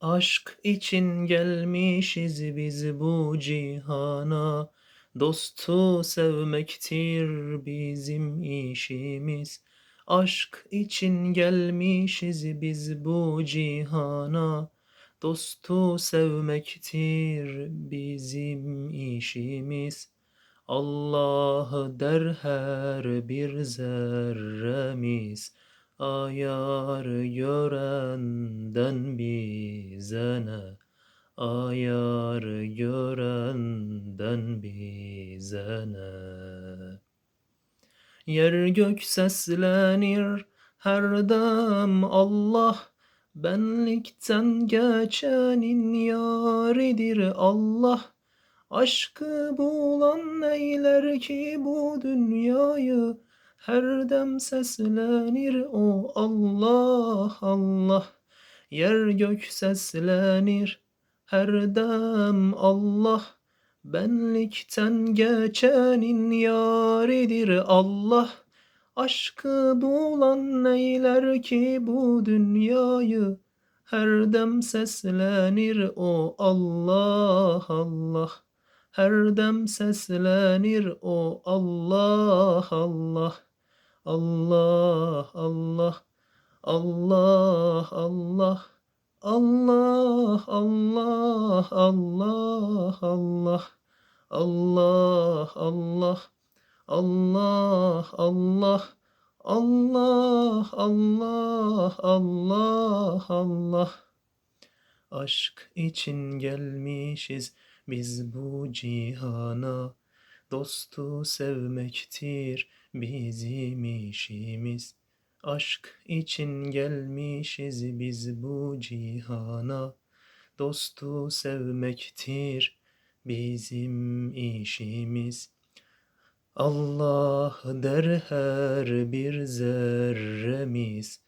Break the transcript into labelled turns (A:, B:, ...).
A: Aşk için gelmişiz biz bu cihana. Dostu sevmektir bizim işimiz. Aşk için gelmişiz biz bu cihana. Dostu sevmektir bizim işimiz. Allah der her bir zerremiz Ayar görenden bize ne Ayar görenden bize ne Yer gök seslenir her dem Allah. Benlikten geçenin yaridir Allah. Aşkı bulan neyler ki bu dünyayı Her dem seslenir o Allah Allah. Yer gök seslenir her dem Allah. Benlikten geçenin yaridir Allah. Aşkı bulan neyler ki bu dünyayı? Her dem seslenir o Allah Allah. Her dem seslenir o Allah Allah Allah Allah Allah Allah Allah Allah Allah Allah Allah Allah Allah Allah Allah Allah Allah Allah Aşk için gelmişiz biz bu cihana Dostu sevmektir bizim işimiz. Aşk için gelmişiz biz bu cihana. Dostu sevmektir bizim işimiz. Allah der her bir zerremiz